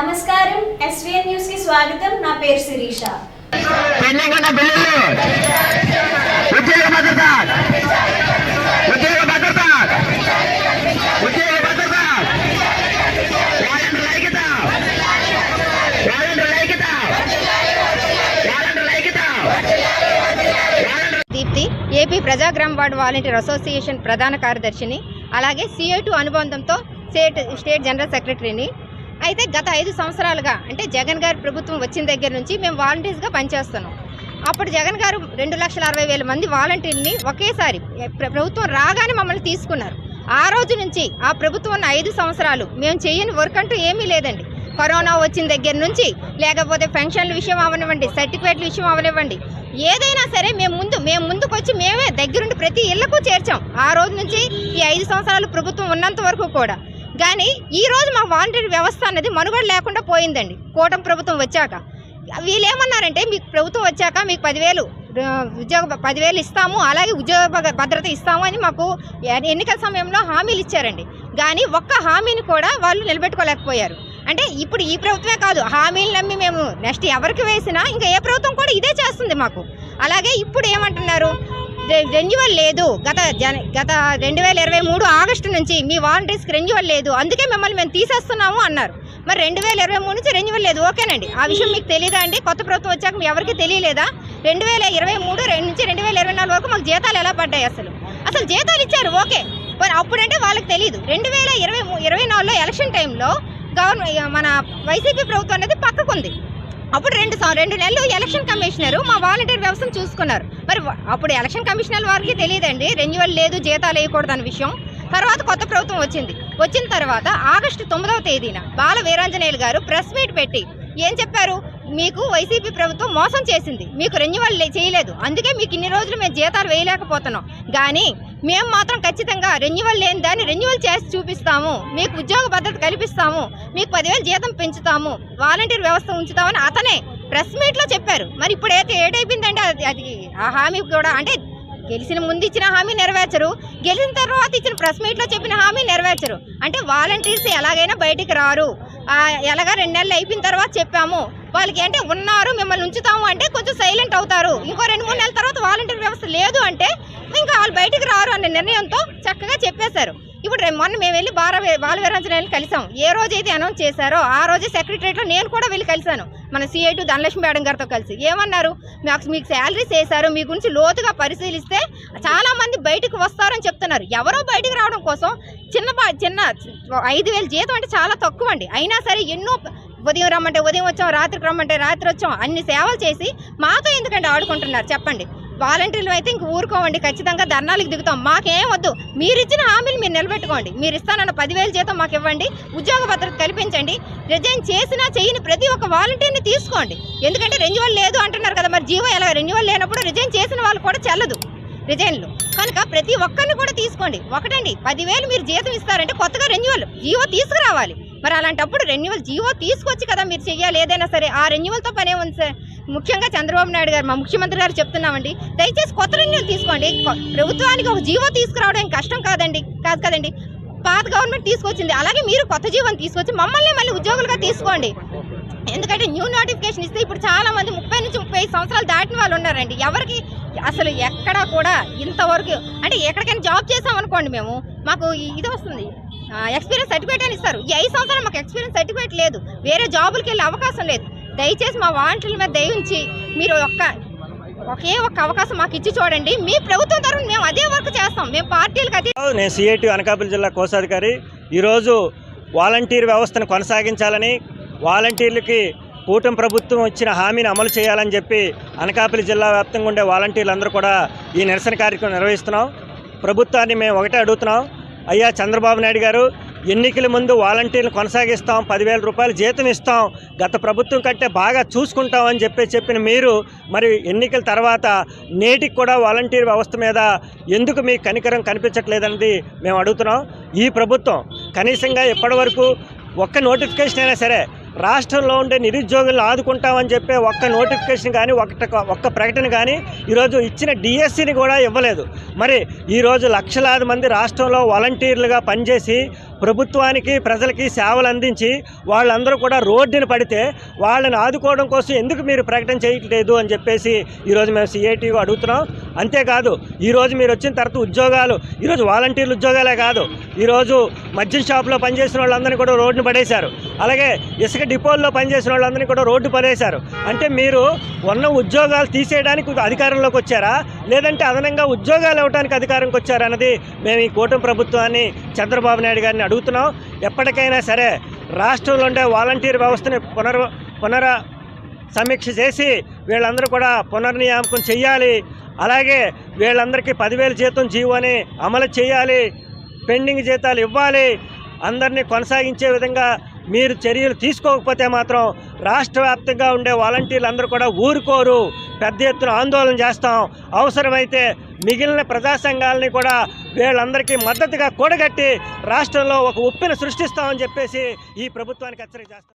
నమస్కారం. ఎస్వీఎన్ న్యూస్కి స్వాగతం. నా పేరు శిరీష. పెండింగ్ ఉన్న బిల్లులు ఉద్యోగ భద్రత ఉద్యోగ భద్రత ఉద్యోగ భద్రత వాలంటీర్ ఐక్యత వాలంటీర్ ఐక్యత వాలంటీర్ ఐక్యత దీప్తి ఏపీ ప్రజాగ్రామ్ వార్డ్ వాలంటీర్ అసోసియేషన్ ప్రధాన కార్యదర్శిని అలాగే సిఏ టూ అనుబంధంతో స్టేట్ స్టేట్ జనరల్ సెక్రటరీని అయితే గత ఐదు సంవత్సరాలుగా అంటే జగన్ గారి ప్రభుత్వం వచ్చిన దగ్గర నుంచి మేము వాలంటీర్స్గా పనిచేస్తున్నాం. అప్పుడు జగన్ గారు రెండు లక్షల అరవై వేల మంది వాలంటీర్ని ఒకేసారి ప్రభుత్వం రాగానే మమ్మల్ని తీసుకున్నారు. ఆ రోజు నుంచి ఆ ప్రభుత్వం ఉన్న ఐదు సంవత్సరాలు మేము చేయని వర్క్ అంటూ ఏమీ లేదండి. కరోనా వచ్చిన దగ్గర నుంచి లేకపోతే పెన్షన్ల విషయం అవనివ్వండి సర్టిఫికేట్ల విషయం అవనివ్వండి ఏదైనా సరే మేము ముందు మేము ముందుకు వచ్చి మేమే దగ్గరుండి ప్రతి ఇళ్ళకు చేర్చాం. ఆ రోజు నుంచి ఈ ఐదు సంవత్సరాలు ప్రభుత్వం ఉన్నంత వరకు కూడా. కానీ ఈ రోజు మా వాలంటీర్ వ్యవస్థ అనేది మనుగడ లేకుండా పోయిందండి. కూటమి ప్రభుత్వం వచ్చాక. వీళ్ళు ఏమన్నారంటే మీకు ప్రభుత్వం వచ్చాక మీకు పదివేలు ఉద్యోగ పదివేలు ఇస్తాము అలాగే ఉద్యోగ భద్రత ఇస్తాము అని మాకు ఎన్నికల సమయంలో హామీలు ఇచ్చారండి. కానీ ఒక్క హామీని కూడా వాళ్ళు నిలబెట్టుకోలేకపోయారు. అంటే ఇప్పుడు ఈ ప్రభుత్వమే కాదు హామీలు నమ్మి మేము నెక్స్ట్ ఎవరికి వేసినా ఇంకా ఏ ప్రభుత్వం కూడా ఇదే చేస్తుంది మాకు. అలాగే ఇప్పుడు ఏమంటున్నారు? రెన్యువల్ లేదు. గత జన గత రెండు వేల ఇరవై మూడు ఆగస్టు నుంచి మీ వాలంటీర్స్కి రెన్యువల్ లేదు. అందుకే మిమ్మల్ని మేము తీసేస్తున్నాము అన్నారు. మరి రెండు వేల ఇరవై మూడు నుంచి రెన్యువల్ లేదు. ఓకేనండి. ఆ విషయం మీకు తెలియదా అండి? కొత్త ప్రభుత్వం వచ్చాక మీ ఎవరికి తెలియలేదా? రెండు వేల ఇరవై మూడు రెండు నుంచి రెండు వేల ఇరవై నాలుగు వరకు మాకు జీతాలు ఎలా పడ్డాయి అసలు? అసలు జీతాలు ఇచ్చారు. ఓకే. మరి అప్పుడంటే వాళ్ళకి తెలియదు రెండు వేల ఇరవై మూ- ఇరవై నాలుగులో ఎలక్షన్ టైంలో గవర్నమెంట్ మన వైసీపీ ప్రభుత్వం అనేది పక్కకుంది. అప్పుడు రెండు రెండు నెలలు ఎలక్షన్ కమిషనర్ మా వాలంటీర్ వ్యవస్థను చూసుకున్నారు. మరి అప్పుడు ఎలక్షన్ కమిషనర్ వారికి తెలియదండి రెన్యువల్ లేదు జీతాలు వేయకూడదు అనే విషయం. తర్వాత కొత్త ప్రభుత్వం వచ్చింది. వచ్చిన తర్వాత ఆగస్టు తొమ్మిదవ తేదీన బాల వీరాంజనేయులు గారు ప్రెస్ మీట్ పెట్టి ఏం చెప్పారు? మీకు వైసీపీ ప్రభుత్వం మోసం చేసింది. మీకు రెన్యువల్ చేయలేదు. అందుకే మీకు ఇన్ని రోజులు మేము జీతాలు వేయలేకపోతున్నాం. కానీ మేము మాత్రం ఖచ్చితంగా రెన్యువల్ లేని దాన్ని రెన్యువల్ చేసి చూపిస్తాము. మీకు ఉద్యోగ భద్రత కల్పిస్తాము. మీకు పదివేలు జీతం పెంచుతాము. వాలంటీర్ వ్యవస్థ ఉంచుతామని అతనే ప్రెస్ మీట్లో చెప్పారు. మరి ఇప్పుడు అయితే ఏటైపోయిందంటే అది? అది ఆ హామీ కూడా అంటే గెలిచిన ముందు ఇచ్చిన హామీ నెరవేర్చరు. గెలిచిన తర్వాత ఇచ్చిన ప్రెస్ మీట్లో చెప్పిన హామీ నెరవేర్చరు. అంటే వాలంటీర్స్ ఎలాగైనా బయటికి రారు. ఎలాగా రెండు నెలలు అయిపోయిన తర్వాత చెప్పాము. వాళ్ళకి అంటే ఉన్నారు మిమ్మల్ని ఉంచుతాము అంటే కొంచెం సైలెంట్ అవుతారు. ఇంకో రెండు మూడు నెలల తర్వాత వాలంటీర్ వ్యవస్థ లేదు అంటే ఇంకా వాళ్ళు బయటికి రారు అనే నిర్ణయంతో చక్కగా చెప్పేశారు. ఇప్పుడు మొన్న మేము వెళ్ళి బాల బాలవీరాంజనేయులు కలిసాం. ఏ రోజైతే అనౌన్స్ చేశారో ఆ రోజే సెక్రటరేట్లో నేను కూడా వెళ్ళి కలిశాను. మన సిఐ టు ధనలక్ష్మి మేడం గారితో కలిసి. ఏమన్నారు? మాకు మీకు శాలరీస్ వేశారు మీ గురించి లోతుగా పరిశీలిస్తే చాలామంది బయటకు వస్తారని చెప్తున్నారు. ఎవరో బయటకు రావడం కోసం చిన్న చిన్న ఐదు వేల జీతం అంటే చాలా తక్కువ అండి అయినా సరే ఎన్నో ఉదయం రమ్మంటే ఉదయం వచ్చాం రాత్రికి రమ్మంటే రాత్రి వచ్చాం అన్ని సేవలు చేసి మాతో ఎందుకంటే ఆడుకుంటున్నారు? చెప్పండి. వాలంటీర్లు అయితే ఇంక ఊరుకోవండి ఖచ్చితంగా ధర్నాలకు దిగుతాం. మాకేం వద్దు. మీరు ఇచ్చిన హామీలు మీరు నిలబెట్టుకోండి. మీరు ఇస్తానన్న పదివేలు జీతం మాకు ఇవ్వండి. ఉద్యోగ భద్రత కల్పించండి. రిజైన్ చేసినా చేయని ప్రతి ఒక్క వాలంటీర్ని తీసుకోండి. ఎందుకంటే రెన్యువల్ లేదు అంటున్నారు కదా మరి జీవో ఎలా రెన్యువల్ లేనప్పుడు రిజైన్ చేసిన వాళ్ళు కూడా చెల్లదు రిజైన్లు. కనుక ప్రతి ఒక్కరిని కూడా తీసుకోండి. ఒకటండి పదివేలు మీరు జీతం ఇస్తారంటే కొత్తగా రెన్యువల్ జీవో తీసుకురావాలి. మరి అలాంటప్పుడు రెన్యువల్ జీవో తీసుకొచ్చి కదా మీరు చెయ్యాలి ఏదైనా సరే. ఆ రెన్యువల్తో పనే ఉంది సార్? ముఖ్యంగా చంద్రబాబు నాయుడు గారు మా ముఖ్యమంత్రి గారు చెప్తున్నామండి దయచేసి కొత్త రెన్యువల్ తీసుకోండి. ప్రభుత్వానికి ఒక జీవో తీసుకురావడం కష్టం కాదండి కాదు కదండి. పాత గవర్నమెంట్ తీసుకొచ్చింది అలాగే మీరు కొత్త జీవోని తీసుకొచ్చి మమ్మల్ని మళ్ళీ ఉద్యోగులుగా తీసుకోండి. ఎందుకంటే న్యూ నోటిఫికేషన్ ఇస్తే ఇప్పుడు చాలా మంది ముప్పై నుంచి ముప్పై ఐదు సంవత్సరాలు దాటిన వాళ్ళు ఉన్నారండి. ఎవరికి అసలు ఎక్కడా కూడా ఇంతవరకు అంటే ఎక్కడికైనా జాబ్ చేసాం అనుకోండి మేము మాకు ఇది వస్తుంది. ఎక్స్పీరియన్స్ సర్టిఫికేట్ అని ఇస్తారు? ఈ ఐదు సంవత్సరాలు మాకు ఎక్స్పీరియన్స్ సర్టిఫికేట్ లేదు. వేరే జాబులకి వెళ్ళే అవకాశం లేదు. దయచేసి మా వాలంటీర్ల మీద దయించి మీరు ఒక్క ఒకే ఒక్క అవకాశం మాకు ఇచ్చి చూడండి. మీ ప్రభుత్వం తరఫున మేము అదే వర్క్ చేస్తాం. మేము పార్టీలకు అదే నేను సిఐటి అనకాపల్లి జిల్లా కోశాధికారి. ఈరోజు వాలంటీర్ వ్యవస్థను కొనసాగించాలని వాలంటీర్లకి కూటమి ప్రభుత్వం ఇచ్చిన హామీని అమలు చేయాలని చెప్పి అనకాపల్లి జిల్లా వ్యాప్తంగా ఉండే వాలంటీర్లందరూ కూడా ఈ నిరసన కార్యక్రమం నిర్వహిస్తున్నాం. ప్రభుత్వాన్ని మేము ఒకటే అడుగుతున్నాం. అయ్యా చంద్రబాబు నాయుడు గారు ఎన్నికల ముందు వాలంటీర్లు కొనసాగిస్తాం పదివేల రూపాయలు జీతం ఇస్తాం గత ప్రభుత్వం కంటే బాగా చూసుకుంటాం అని చెప్పి చెప్పిన మీరు మరి ఎన్నికల తర్వాత నేటికి కూడా వాలంటీర్ వ్యవస్థ మీద ఎందుకు మీ కనికరం కనిపించట్లేదన్నది మేము అడుగుతున్నాం. ఈ ప్రభుత్వం కనీసంగా ఇప్పటివరకు ఒక్క నోటిఫికేషన్ అయినా సరే రాష్ట్రంలో ఉండే నిరుద్యోగులను ఆదుకుంటామని చెప్పే ఒక్క నోటిఫికేషన్ కానీ ఒక్క ఒక్క ప్రకటన కానీ ఈరోజు ఇచ్చిన డిఎస్సిని కూడా ఇవ్వలేదు. మరి ఈరోజు లక్షలాది మంది రాష్ట్రంలో వాలంటీర్లుగా పనిచేసి ప్రభుత్వానికి ప్రజలకి సేవలు అందించి వాళ్ళందరూ కూడా రోడ్డున పడితే వాళ్ళని ఆదుకోవడం కోసం ఎందుకు మీరు ప్రకటన చేయట్లేదు అని చెప్పేసి ఈరోజు మేము సిఐటి అడుగుతున్నాం. అంతేకాదు ఈరోజు మీరు వచ్చిన తర్వాత ఉద్యోగాలు ఈరోజు వాలంటీర్లు ఉద్యోగాలే కాదు ఈరోజు మద్యం షాప్లో పనిచేసిన వాళ్ళందరినీ కూడా రోడ్డును పడేశారు. అలాగే ఇసుక డిపోల్లో పనిచేసిన వాళ్ళందరినీ కూడా రోడ్డు పడేశారు. అంటే మీరు ఉన్న ఉద్యోగాలు తీసేయడానికి అధికారంలోకి వచ్చారా? లేదంటే అదనంగా ఉద్యోగాలు ఇవ్వడానికి అధికారంకి వచ్చారా అన్నది మేము ఈ కూటమి ప్రభుత్వాన్ని చంద్రబాబు నాయుడు గారిని అడుగుతున్నాం. ఎప్పటికైనా సరే రాష్ట్రంలో ఉండే వాలంటీర్ వ్యవస్థని పునర్ పునర సమీక్ష చేసి వీళ్ళందరూ కూడా పునర్నియామకం చేయాలి అలాగే వీళ్ళందరికీ పదివేల జీతం జీవోని అమలు చేయాలి. పెండింగ్ జీతాలు ఇవ్వాలి. అందరినీ కొనసాగించే విధంగా మీరు చర్యలు తీసుకోకపోతే మాత్రం రాష్ట్ర వ్యాప్తంగా ఉండే వాలంటీర్లు అందరూ కూడా ఊరుకోరు. పెద్ద ఎత్తున ఆందోళన చేస్తాం. అవసరమైతే మిగిలిన ప్రజా సంఘాలని కూడా వీళ్ళందరికీ మద్దతుగా కూడగట్టి రాష్ట్రంలో ఒక ఉప్పిన సృష్టిస్తామని చెప్పేసి ఈ ప్రభుత్వానికి హెచ్చరిక చేస్తాం.